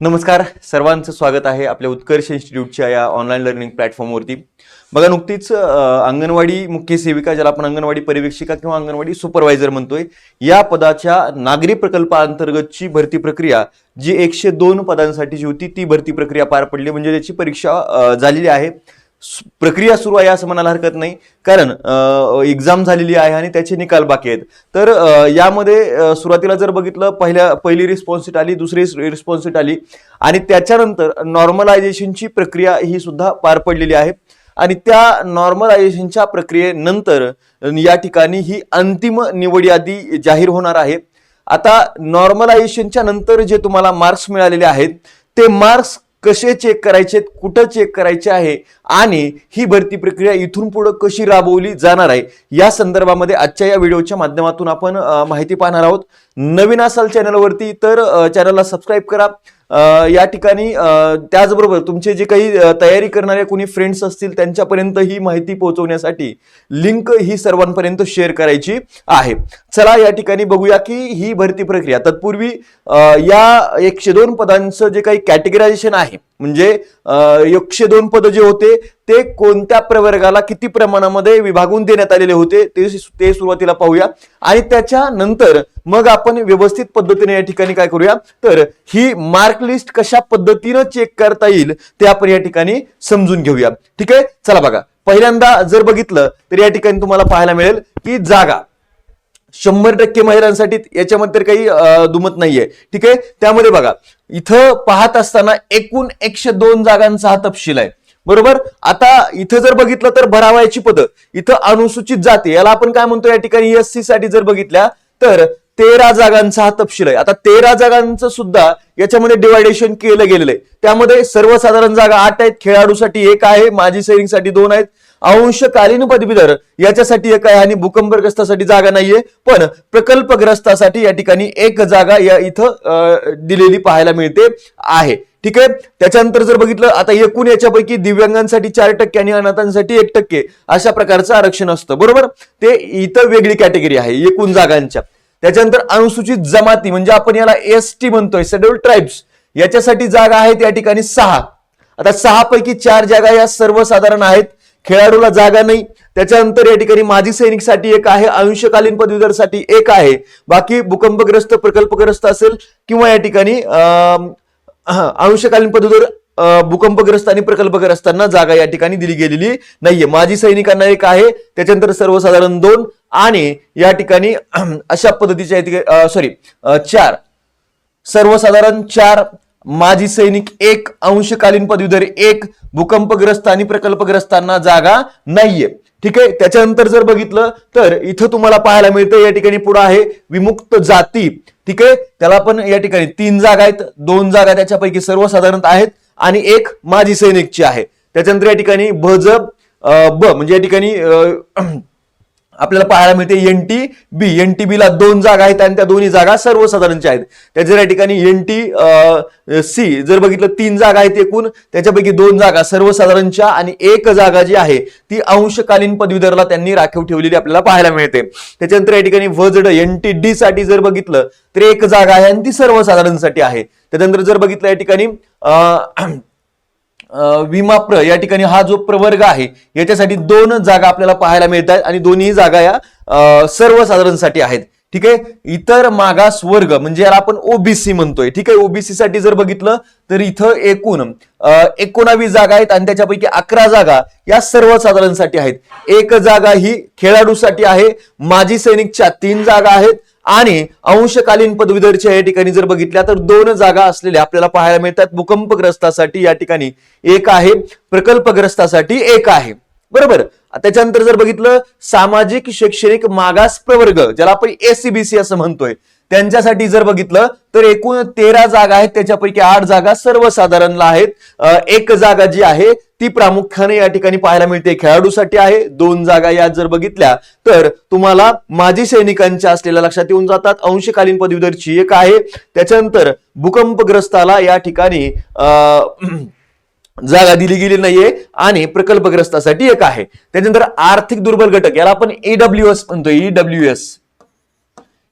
नमस्कार सर्वांचं स्वागत आहे आपल्या उत्कर्ष इन्स्टिट्यूटच्या या ऑनलाईन लर्निंग प्लॅटफॉर्मवरती बघा नुकतीच अंगणवाडी मुख्य सेविका ज्याला आपण अंगणवाडी परिवेक्षिका किंवा अंगणवाडी सुपरवायझर म्हणतोय या पदाच्या नागरी प्रकल्पाअंतर्गतची भरती प्रक्रिया जी एकशे दोन पदांसाठीची होती ती भरती प्रक्रिया पार पडली. म्हणजे त्याची परीक्षा झालेली आहे. प्रक्रिया सुरू आहे असं म्हणायला हरकत नाही. कारण एक्झाम झालेली आहे आणि त्याचे निकाल बाकी आहेत. तर यामध्ये सुरुवातीला जर बघितलं पहिल्या पहिली रिस्पॉन्सिट आली दुसरी रिस्पॉन्सिट आली आणि त्याच्यानंतर नॉर्मलायझेशनची प्रक्रिया ही सुद्धा पार पडलेली आहे. आणि त्या नॉर्मलायझेशनच्या प्रक्रियेनंतर या ठिकाणी ही अंतिम निवड यादी जाहीर होणार आहे. आता नॉर्मलायझेशनच्या नंतर जे तुम्हाला मार्क्स मिळालेले आहेत ते मार्क्स कसे चेक करायचे कुठं चेक करायचे आहे आणि ही भरती प्रक्रिया इथून पुढे कशी राबवली जाणार आहे या संदर्भामध्ये आजच्या या व्हिडिओच्या माध्यमातून आपण माहिती पाहणार आहोत. नवीन असाल चॅनलवरती तर चॅनलला सबस्क्राईब करा. या ठिकाणी त्याचबरोबर तुमचे जे काही तयारी करणारे कोणी फ्रेंड्स असतील त्यांच्यापर्यंत ही माहिती पोहोचवण्यासाठी लिंक ही सर्वांपर्यंत शेअर करायची आहे. चला या ठिकाणी बघूया की ही भरती प्रक्रिया. तत्पूर्वी या एकशे दोन पदांचं जे काही कॅटेगरायझेशन आहे म्हणजे एकशे दोन पद जे होते ते कोणत्या प्रवर्गाला किती प्रमाणामध्ये विभागून देण्यात आलेले होते ते ते सुरुवातीला पाहूया. आणि त्याच्यानंतर मग आपण व्यवस्थित पद्धतीने या ठिकाणी काय करूया? तर ही मार्क लिस्ट कशा पद्धतीनं चेक करता येईल ते आपण या ठिकाणी समजून घेऊया. ठीक आहे? चला बघा. पहिल्यांदा जर बघितलं तर या ठिकाणी तुम्हाला पाहायला मिळेल की जागा. शंभर टक्के महिलांसाठी याच्यामध्ये काही दुमत नाहीये. ठीक आहे? त्यामध्ये बघा इथं पाहत असताना एकूण एकशे दोन जागांचा हा तपशील आहे. बरोबर? आता इथं जर बघितलं तर भरावायची पद. इथं अनुसूचित जाती याला आपण काय म्हणतो या ठिकाणी? एस सी साठी जर बघितल्या तर तेरा जागांचा हा तपशील आहे. आता तेरा जागांचं सुद्धा याच्यामध्ये डिवायडेशन केलं गेलेलं आहे. त्यामध्ये सर्वसाधारण जागा आठ आहेत. खेळाडूसाठी एक आहे माजी सैनिकसाठी दोन आहेत. अंशकालीन पदवीधर. याच्यासाठी एक आहे आणि भूकंपग्रस्तासाठी जागा नाहीये. पण प्रकल्पग्रस्तासाठी या ठिकाणी एक जागा या इथं दिलेली पाहायला मिळते आहे. ठीक आहे? त्याच्यानंतर जर बघितलं आता एकूण याच्यापैकी दिव्यांगांसाठी चार टक्के आणि अनाथांसाठी एक टक्के. अशा प्रकारचं आरक्षण असतं. बरोबर? ते इथं वेगळी कॅटेगरी आहे एकूण जागांच्या. त्याच्यानंतर अनुसूचित जमाती म्हणजे आपण याला एस टी म्हणतोय शेड्युल ट्राईब्स. याच्यासाठी जागा आहेत या ठिकाणी सहा. आता सहा पैकी चार जागा या सर्वसाधारण आहेत. खेळाडूला जागा नाही. त्याच्यानंतर या ठिकाणी माजी सैनिकसाठी एक आहे अंशकालीन पदवीधरसाठी एक आहे. बाकी भूकंपग्रस्त प्रकल्पग्रस्त असेल किंवा या ठिकाणी अंशकालीन पदवीधर भूकंपग्रस्त आणि प्रकल्पग्रस्तांना जागा या ठिकाणी दिली गेलेली नाहीये. माजी सैनिकांना एक आहे त्याच्यानंतर सर्वसाधारण दोन आणि या ठिकाणी अशा पद्धतीच्या सॉरी चार. सर्वसाधारण चार माजी सैनिक एक अंशकालीन पदवीधर एक भूकंपग्रस्त आणि प्रकल्पग्रस्तांना जागा नाहीये. ठीक आहे? त्याच्यानंतर जर बघितलं तर इथं तुम्हाला पाहायला मिळतं या ठिकाणी पुढे आहे विमुक्त जाती. ठीक आहे? त्याला पण या ठिकाणी तीन जागा आहेत. दोन जागा त्याच्यापैकी सर्वसाधारण आहेत आणि एक माजी सैनिकची आहे. त्याच्यानंतर या ठिकाणी भज ब म्हणजे या ठिकाणी आपल्याला पाहायला मिळते N T B N T बीला दोन जागा आहेत आणि त्या दोन्ही जागा सर्वसाधारणच्या आहेत. त्याच्या या ठिकाणी एन टी सी जर बघितलं तीन जागा आहेत एकूण. त्याच्यापैकी दोन जागा सर्वसाधारणच्या आणि एक जागा जी आहे ती अंशकालीन पदवीधरला त्यांनी राखीव ठेवलेली आपल्याला पाहायला मिळते. त्याच्यानंतर या ठिकाणी वजड एन टी डी साठी जर बघितलं तर एक जागा आहे आणि ती सर्वसाधारणसाठी आहे. त्याच्यानंतर जर बघितलं या ठिकाणी विमा प्र या ठिकाणी हा जो प्रवर्ग आहे याच्यासाठी दोन जागा आपल्याला पाहायला मिळत आहेत आणि दोन्ही जागा या सर्वसाधारणसाठी आहेत. ठीक आहे? इतर मागास वर्ग म्हणजे याला आपण ओबीसी म्हणतोय. ठीक आहे? ओबीसी साठी जर बघितलं तर इथं एकूण एकोणावीस जागा आहेत आणि त्याच्यापैकी अकरा जागा या सर्वसाधारणसाठी आहेत. एक जागा ही खेळाडूसाठी आहे. माजी सैनिकच्या तीन जागा आहेत. आणि अंशकालीन पदवीधरच्या या ठिकाणी जर बघितल्या तर दोन जागा असलेल्या आपल्याला पाहायला मिळतात. भूकंपग्रस्तासाठी या ठिकाणी एक आहे प्रकल्पग्रस्तासाठी एक आहे. बरोबर? त्याच्यानंतर जर बघितलं सामाजिक शैक्षणिक मागास प्रवर्ग ज्याला आपण एसीबीसी असं म्हणतोय त्यांच्यासाठी जर बघितलं तर एकूण तेरा जागा आहेत त्याच्यापैकी आठ जागा सर्वसाधारणला आहेत. एक जागा जी आहे ती प्रामुख्याने या ठिकाणी पाहायला मिळते. खेळाडूसाठी आहे दोन जागा या जर बघितल्या तर तुम्हाला माजी सैनिकांच्या असलेल्या लक्षात येऊन जातात. अंशकालीन पदवीधरची एक आहे. त्याच्यानंतर भूकंपग्रस्ताला या ठिकाणी जागा दिली गेली नाहीये आणि प्रकल्पग्रस्तासाठी एक आहे. त्याच्यानंतर आर्थिक दुर्बल घटक याला आपण ईडब्ल्यू एस म्हणतो E W S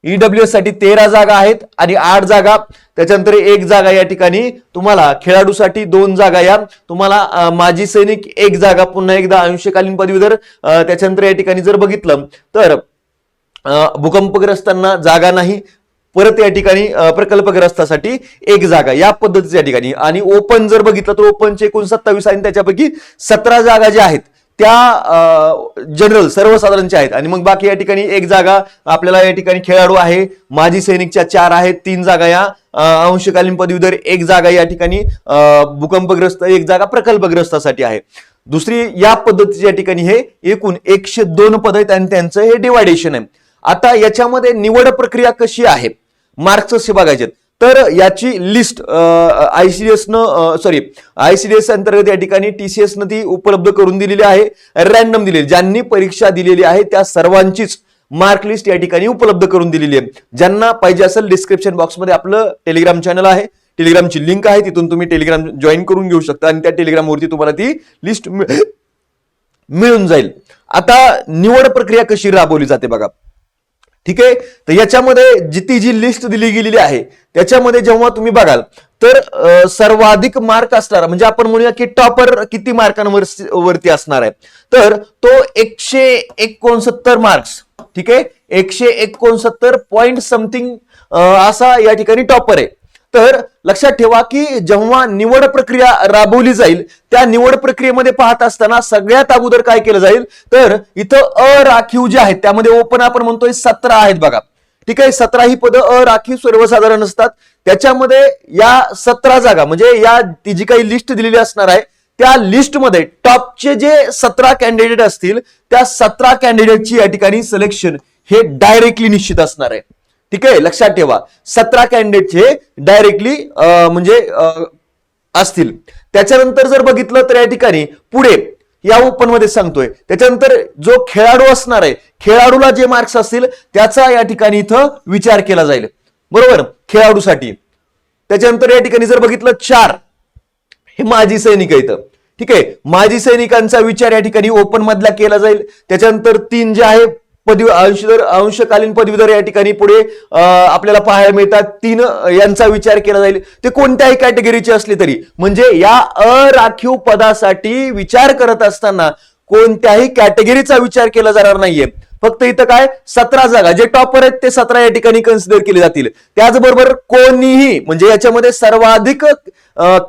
E W एससाठी तेरा जागा आहेत आणि आठ जागा. त्याच्यानंतर एक जागा या ठिकाणी तुम्हाला खेळाडूसाठी दोन जागा या. तुम्हाला माजी सैनिक एक जागा पुन्हा एकदा अंशकालीन पदवीधर त्याच्यानंतर या ठिकाणी जर बघितलं तर भूकंपग्रस्तांना जागा नाही. परत या ठिकाणी प्रकल्पग्रस्तासाठी एक जागा या पद्धतीच्या ठिकाणी. आणि ओपन जर बघितलं तर ओपनचे एकूण सत्तावीस आणि त्याच्यापैकी सतरा जागा ज्या आहेत त्या जनरल सर्वसाधारणच्या आहेत. आणि मग बाकी या ठिकाणी एक जागा आपल्याला या ठिकाणी खेळाडू आहे. माजी सैनिकच्या चार आहेत तीन जागा या अंशकालीन पदवीधर एक जागा या ठिकाणी भूकंपग्रस्त एक जागा प्रकल्पग्रस्तासाठी आहे. दुसरी या पद्धतीच्या ठिकाणी हे एकूण एकशे दोन पद आहेत आणि त्यांचं हे डिवायडेशन आहे. आता याच्यामध्ये निवड प्रक्रिया कशी आहे? मार्क्स कसे बघायचे तर याची लिस्ट आयसीडीएस न सॉरी आयसीडीएस अंतर्गत या ठिकाणी टीसीएस न ती उपलब्ध करून दिलेली आहे. रॅन्डम दिलेली ज्यांनी परीक्षा दिलेली आहे त्या सर्वांचीच मार्क लिस्ट या ठिकाणी उपलब्ध करून दिलेली आहे. ज्यांना पाहिजे असेल डिस्क्रिप्शन बॉक्समध्ये आपलं टेलिग्राम चॅनल आहे. टेलिग्रामची लिंक आहे तिथून तुम्ही टेलिग्राम जॉईन करून घेऊ शकता आणि त्या टेलिग्रामवरती तुम्हाला ती लिस्ट मिळून जाईल. आता निवड प्रक्रिया कशी राबवली जाते बघा. ठीक आहे? तर याच्यामध्ये जी ती जी लिस्ट दिली गेलेली आहे त्याच्यामध्ये जेव्हा तुम्ही बघाल तर सर्वाधिक मार्क असणारा म्हणजे आपण म्हणूया की टॉपर किती मार्कांवर वरती असणार आहे? तर तो एकशे एकोणसत्तर मार्क्स ठीक आहे? एकशे एकोणसत्तर पॉइंट समथिंग असा या ठिकाणी टॉपर आहे. तर लक्षात ठेवा की जेव्हा निवड प्रक्रिया राबवली जाईल त्या निवड प्रक्रियेमध्ये पाहत असताना सगळ्यात अगोदर काय केलं जाईल? तर इथं अराखीव जे आहेत त्यामध्ये ओपन आपण म्हणतोय सतरा आहेत बघा. ठीक आहे? सतरा ही पदं अराखीव सर्वसाधारण असतात. त्याच्यामध्ये या सतरा जागा म्हणजे या ती जी काही लिस्ट दिलेली असणार आहे त्या लिस्टमध्ये टॉपचे जे सतरा कॅन्डिडेट असतील त्या सतरा कॅन्डिडेटची या ठिकाणी सिलेक्शन हे डायरेक्टली निश्चित असणार आहे. ठीक आहे? लक्षात ठेवा. सतरा कॅन्डिडेटचे डायरेक्टली म्हणजे असतील. त्याच्यानंतर जर बघितलं तर या ठिकाणी पुढे या ओपनमध्ये सांगतोय. त्याच्यानंतर जो खेळाडू असणार आहे खेळाडूला जे मार्क्स असतील त्याचा या ठिकाणी इथं विचार केला जाईल. बरोबर? खेळाडूसाठी. त्याच्यानंतर या ठिकाणी जर बघितलं चार. हे माजी सैनिक आहेत. ठीक आहे? माजी सैनिकांचा विचार या ठिकाणी ओपन मधला केला जाईल. त्याच्यानंतर तीन जे आहे पदवी अंशधर अंशकालीन पदवीधर या ठिकाणी पुढे आपल्याला पाहायला मिळतात. तीन यांचा विचार केला जाईल. ते कोणत्याही कॅटेगरीचे असले तरी. म्हणजे या अराखीव पदासाठी विचार करत असताना कोणत्याही कॅटेगरीचा विचार केला जाणार नाहीये. फक्त इथं काय? सतरा जागा. जे टॉपर आहेत ते सतरा या ठिकाणी कन्सिडर केले जातील. त्याचबरोबर कोणीही म्हणजे याच्यामध्ये सर्वाधिक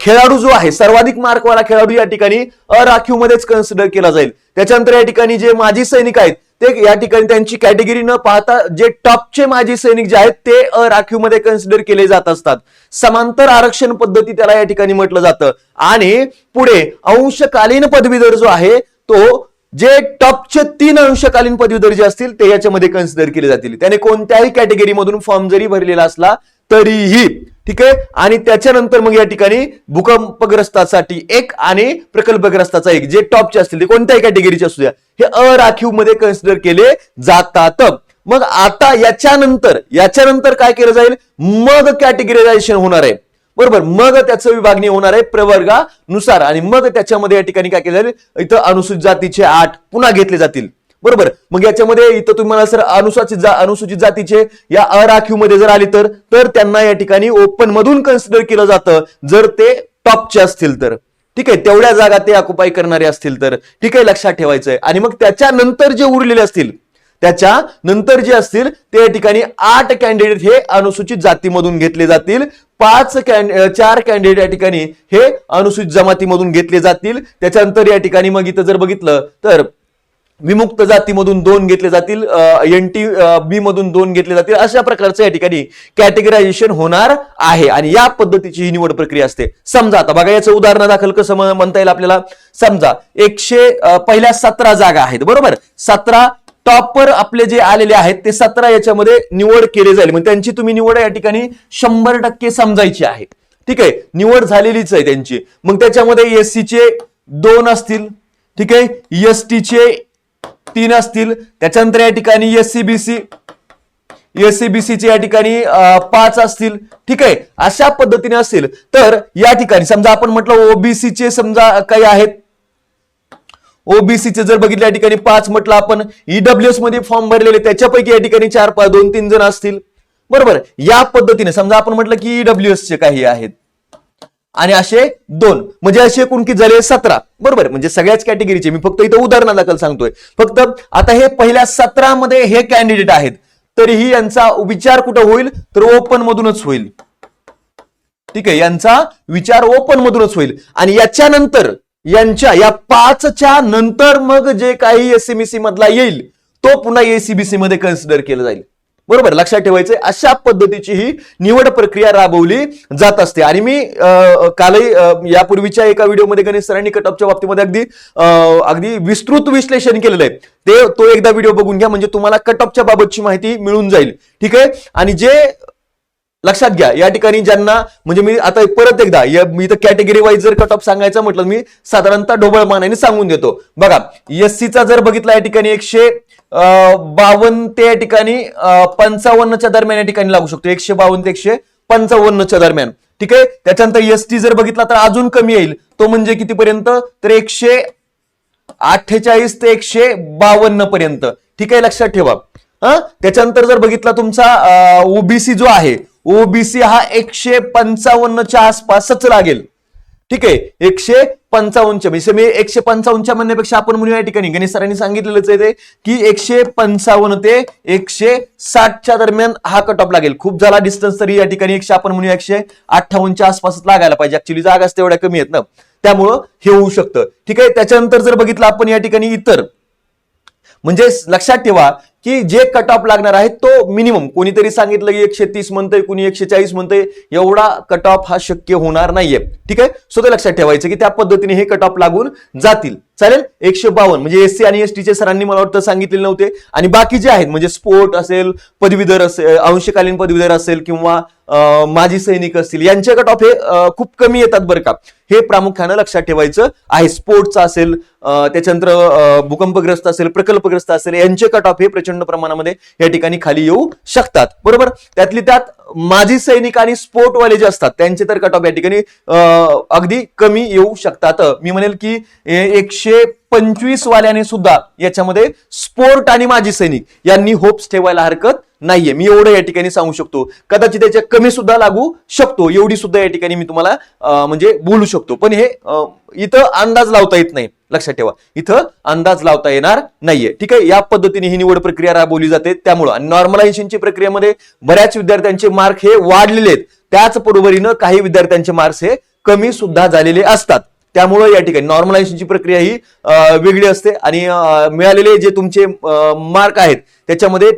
खेळाडू जो आहे सर्वाधिक मार्कवाला खेळाडू या ठिकाणी अराखीव मध्येच कन्सिडर केला जाईल. त्याच्यानंतर या ठिकाणी जे माजी सैनिक आहेत ते या ठिकाणी त्यांची कॅटेगरी न पाहता जे टॉपचे माजी सैनिक जे आहेत ते अराखीवमध्ये कन्सिडर केले जात असतात. समांतर आरक्षण पद्धती त्याला या ठिकाणी म्हटलं जातं. आणि पुढे अंशकालीन पदवीधर जो आहे तो जे टॉपचे तीन अंशकालीन पदवीधर जे असतील ते याच्यामध्ये कन्सिडर केले जातील. त्याने कोणत्याही कॅटेगरीमधून फॉर्म जरी भरलेला असला तरीही ठीक आहे? आणि त्याच्यानंतर मग या ठिकाणी भूकंपग्रस्तासाठी एक आणि प्रकल्पग्रस्ताचा एक जे टॉपचे असतील ते कोणत्याही कॅटेगरीचे असू द्या हे अराखीवमध्ये कन्सिडर केले जातात. मग आता याच्यानंतर याच्यानंतर काय केलं जाईल? मग कॅटेगरायझेशन होणार आहे. बरोबर? मग त्याचं विभागणी होणार आहे प्रवर्गानुसार. आणि मग त्याच्यामध्ये या ठिकाणी काय केलं जाईल? इथं अनुसूचित जातीचे आठ पुन्हा घेतले जातील. बरोबर. मग याच्यामध्ये इथं तुम्हाला सर अनुसूचित जा अनुसूचित जातीचे या अराखीवमध्ये जर आले तर तर त्यांना या ठिकाणी ओपन मधून कन्सिडर केलं जातं. जर ते टॉपचे असतील तर. ठीक आहे तेवढ्या जागा ते ऑक्युपाय करणारे असतील तर. ठीक आहे लक्षात ठेवायचंय. आणि मग त्याच्यानंतर जे उरलेले असतील त्याच्या नंतर जे असतील ते या ठिकाणी आठ कॅन्डिडेट हे अनुसूचित जातीमधून घेतले जातील. पाच कॅन्ड चार कॅन्डिडेट या ठिकाणी हे अनुसूचित जमातीमधून घेतले जातील. त्याच्यानंतर या ठिकाणी मग इथं जर बघितलं तर विमुक्त जातीमधून दोन घेतले जातील एन टी बी मधून दोन घेतले जातील अशा प्रकारचं या ठिकाणी कॅटेगरायझेशन होणार आहे. आणि या पद्धतीची ही निवड प्रक्रिया असते. समजा आता बघा याचं उदाहरण दाखल कसं म्हणता येईल आपल्याला? समजा एकशे पहिल्या सतरा जागा आहेत बरोबर? सतरा टॉपर आपले जे आलेले आहेत ते सतरा याच्यामध्ये निवड केले जाईल. म्हणजे त्यांची तुम्ही निवड या ठिकाणी शंभर टक्के समजायची आहे. ठीक आहे? निवड झालेलीच आहे त्यांची. मग त्याच्यामध्ये एस चे दोन असतील. ठीक आहे? एस चे तीन असतील. त्याच्यानंतर या ठिकाणी S C B C SCBC चे या ठिकाणी पाच असतील. ठीक आहे? अशा पद्धतीने असतील तर या ठिकाणी समजा आपण म्हटलं ओबीसी चे समजा काही आहेत. ओबीसीचे जर बघितलं या ठिकाणी पाच म्हटलं आपण. ईडब्ल्यूएसमध्ये फॉर्म भरलेले त्याच्यापैकी या ठिकाणी चार पाच दोन तीन जण असतील. बरोबर? या पद्धतीने समजा आपण म्हटलं की ईडब्ल्यूएस चे काही आहेत. आणि असे दोन. म्हणजे असे एकूण किती झाले? सतरा. बरोबर. म्हणजे सगळ्याच कॅटेगरीचे मी फक्त इथं उदाहरणादाखल सांगतोय. फक्त आता हे पहिल्या सतरामध्ये हे कॅन्डिडेट आहेत. तरीही यांचा विचार कुठं होईल? तर ओपन मधूनच होईल. ठीक आहे. यांचा विचार ओपन मधूनच होईल. आणि याच्यानंतर यांच्या या पाचच्या नंतर मग जे काही एसएमसी मधला येईल तो पुन्हा एसीबीसी मध्ये कन्सिडर केलं जाईल. बरोबर लक्षात ठेवायचं अशा पद्धतीची ही निवड प्रक्रिया राबवली जात असते. आणि मी कालही यापूर्वीच्या एका व्हिडिओमध्ये गणेश सरांनी कटअपच्या बाबतीमध्ये अगदी अगदी विस्तृत विश्लेषण केलेलं आहे. ते तो एकदा व्हिडिओ बघून घ्या म्हणजे तुम्हाला कटअपच्या बाबतची माहिती मिळून जाईल. ठीक आहे? आणि जे लक्षात घ्या या ठिकाणी ज्यांना म्हणजे मी आता परत एकदा या- मी तर कॅटेगरी वाईज जर कट ऑफ सांगायचं म्हटलं मी साधारणतः ढोबळ मानाने सांगून देतो. बघा एस चा जर बघितला या ठिकाणी एकशे बावन्न ते या ठिकाणी पंचावन्नच्या दरम्यान या ठिकाणी लागू शकतो. एकशे बावन्न ते एकशे पंचावन्नच्या दरम्यान. ठीक आहे? त्याच्यानंतर एस टी जर बघितला तर अजून कमी येईल. तो म्हणजे कितीपर्यंत? तर एकशे अठ्ठेचाळीस ते एकशे बावन्न पर्यंत. ठीक आहे? लक्षात ठेवा. त्याच्यानंतर जर बघितला तुमचा ओबीसी जो आहे ओबीसी हा एकशे पंचावन्नच्या आसपासच लागेल. ठीक आहे एकशे पंचावन्नच्या म्हणजे मी एकशे पंचावन्नच्या म्हणण्यापेक्षा आपण म्हणूया या ठिकाणी. गणेश सरांनी सांगितलेलंच आहे ते की एकशे पंचावन्न ते एकशे साठच्या दरम्यान हा कट ऑफ लागेल. खूप झाला डिस्टन्स तरी या ठिकाणी एकशे आपण म्हणूया एकशे अठ्ठावन्नच्या आसपासच लागायला पाहिजे. ऍक्च्युली जागाच तेवढ्या कमी आहेत ना. त्यामुळं हे होऊ शकतं. ठीक आहे त्याच्यानंतर जर बघितलं आपण या ठिकाणी इतर म्हणजे लक्षात ठेवा की जे कट ऑफ लागणार आहे तो मिनिमम कोणीतरी सांगितलं की एकशे तीस म्हणतंय कुणी एकशे चाळीस म्हणतंय एवढा कट ऑफ हा शक्य होणार नाहीये. ठीक आहे? सो ते लक्षात ठेवायचं की त्या पद्धतीने हे कट ऑफ लागून जातील. चालेल? एकशे बावन्न. म्हणजे एससी आणि एस चे सरांनी मला वाटतं सांगितलेले नव्हते. आणि बाकी जे आहेत म्हणजे स्पोर्ट असेल पदवीधर असेल अंशकालीन पदवीधर असेल किंवा माजी सैनिक असतील यांचे कट ऑफ हे खूप कमी येतात बरं का. हे प्रामुख्यानं लक्षात ठेवायचं आहे. स्पोर्टचं असेल त्याच्यानंतर भूकंपग्रस्त असेल प्रकल्पग्रस्त असेल यांचे कट ऑफ हे प्रचंड प्रमाणामध्ये या ठिकाणी खाली येऊ शकतात. बरोबर? त्यातली त्यात माजी सैनिक आणि स्पोर्टवाले जे असतात त्यांचे तर कट ऑफ या ठिकाणी अगदी कमी येऊ शकतात. मी म्हणेल की एकशे पंचवीस वाल्याने सुद्धा याच्यामध्ये स्पोर्ट आणि माजी सैनिक यांनी होप्स ठेवायला हरकत नाहीये. मी एवढं या ठिकाणी सांगू शकतो. कदाचित त्याच्या कमी सुद्धा लागू शकतो. एवढी सुद्धा या ठिकाणी मी तुम्हाला म्हणजे बोलू शकतो. पण हे इथं अंदाज लावता येत नाही. लक्षात ठेवा. इथं अंदाज लावता येणार नाहीये. ठीक आहे? या पद्धतीने ही निवड प्रक्रिया राबवली जाते. त्यामुळं आणि नॉर्मलायझेशनची प्रक्रियेमध्ये बऱ्याच विद्यार्थ्यांचे मार्क हे वाढलेले आहेत. त्याच बरोबरीनं काही विद्यार्थ्यांचे मार्क्स हे कमी सुद्धा झालेले असतात. त्यामुळं या ठिकाणी नॉर्मलायझेशनची प्रक्रिया ही वेगळी असते. आणि मिळालेले जे तुमचे मार्क आहेत त्याच्यामध्ये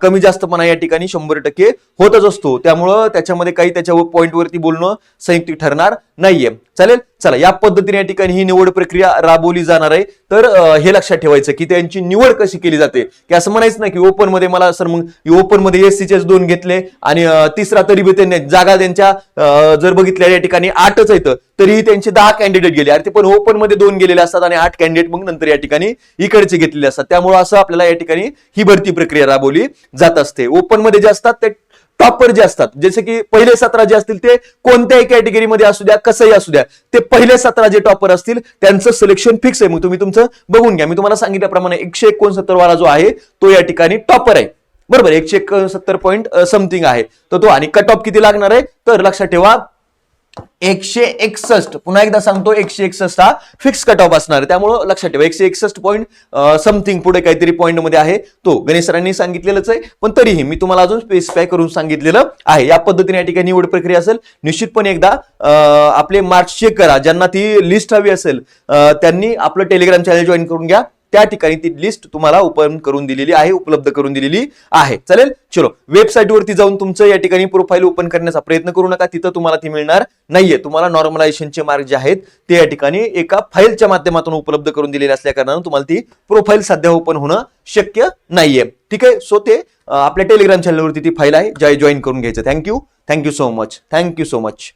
कमी जास्तपणा या ठिकाणी शंभर टक्के होतच असतो. त्यामुळं त्याच्यामध्ये काही त्याच्या पॉईंटवरती बोलणं संयुक्त ठरणार नाहीये. चालेल? चला या पद्धतीने या ठिकाणी ही निवड प्रक्रिया राबवली जाणार आहे. तर हे लक्षात ठेवायचं की त्यांची निवड कशी केली जाते. की असं म्हणायचं नाही की ओपनमध्ये मला सर मग ओपनमध्ये एस चे दोन घेतले आणि तिसरा तरी बी त्यांनी जागा त्यांच्या जर बघितल्या या ठिकाणी आठच आहेत तरीही त्यांचे दहा कॅन्डिडेट गेले. अरे ते पण ओपनमध्ये दोन गेलेले असतात आणि आठ कॅन्डिडेट मग नंतर या ठिकाणी इकडचे घेतलेले असतात. त्यामुळे असं आपल्याला या ठिकाणी ही भरती प्रक्रिया राबवली जात असते. ओपनमध्ये जे असतात ते टॉपर जे असतात जसे की पहिले सतरा जे असतील ते कोणत्याही कॅटेगरीमध्ये असू द्या कसंही असू द्या ते पहिले सतरा जे टॉपर असतील त्यांचं सिलेक्शन फिक्स आहे. मग तुम्ही तुमचं बघून घ्या. मी तुम्हाला सांगितल्याप्रमाणे एकशे एकोणसत्तर वाला जो आहे तो या ठिकाणी टॉपर आहे. बरोबर एकशे एकोणसत्तर पॉईंट समथिंग आहे. तर तो आणि कट ऑफ किती लागणार आहे? तर लक्षात ठेवा एकशे एकसष्ट. पुन्हा एकदा सांगतो एकशे एकसष्ट हा फिक्स कट ऑफ असणार त्यामुळं लक्षात ठेवा एकशे एकसष्ट पॉईंट समथिंग पुढे काहीतरी पॉईंटमध्ये आहे. तो गणेश सरांनी सांगितलेलंच आहे. पण तरीही मी तुम्हाला अजून स्पेसिफाय करून सांगितलेलं आहे. या पद्धतीने या ठिकाणी निवड प्रक्रिया असेल निश्चितपणे एकदा आपले मार्क्स चेक करा. ज्यांना ती लिस्ट हवी असेल त्यांनी आपलं टेलिग्राम चॅनल जॉईन करून घ्या. त्या ठिकाणी ती लिस्ट तुम्हाला ओपन करून दिलेली आहे उपलब्ध करून दिलेली आहे. चालेल? चलो वेबसाईटवरती जाऊन तुमचं या ठिकाणी प्रोफाईल ओपन करण्याचा प्रयत्न करू नका. तिथं तुम्हाला ती मिळणार नाहीये. तुम्हाला नॉर्मलायझेशनचे मार्क जे आहेत ते या ठिकाणी एका फाईलच्या माध्यमातून उपलब्ध करून दिलेले असल्या कारणानं तुम्हाला ती प्रोफाईल सध्या ओपन होणं शक्य नाहीये. ठीक आहे? सो ते आपल्या टेलिग्राम चॅनलवरती ती फाईल आहे. जॉईन करून घ्यायचं. Thank you thank you so much thank you so much